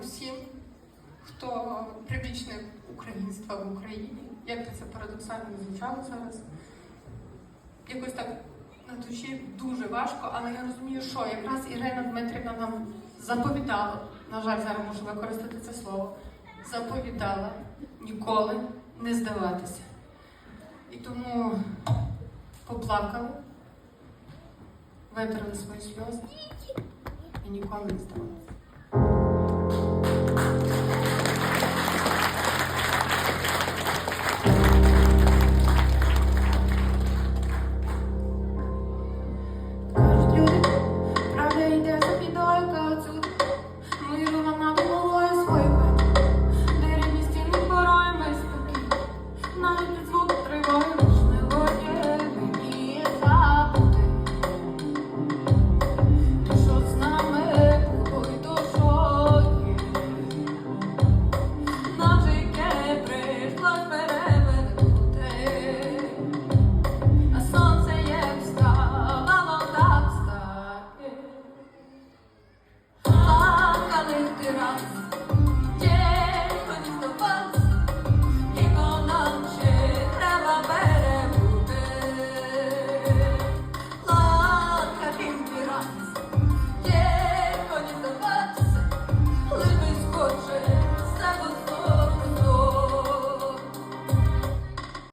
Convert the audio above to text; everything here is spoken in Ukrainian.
всім, хто прибічник українства в Україні. Як це парадоксально звучало зараз. Якось так на душі дуже важко, але я розумію, що якраз Ірина Дмитрівна нам заповідала, на жаль, зараз можу використати це слово, заповідала ніколи не здаватися. І тому поплакали, витерли свої сльози і ніколи не здавалися. Rock.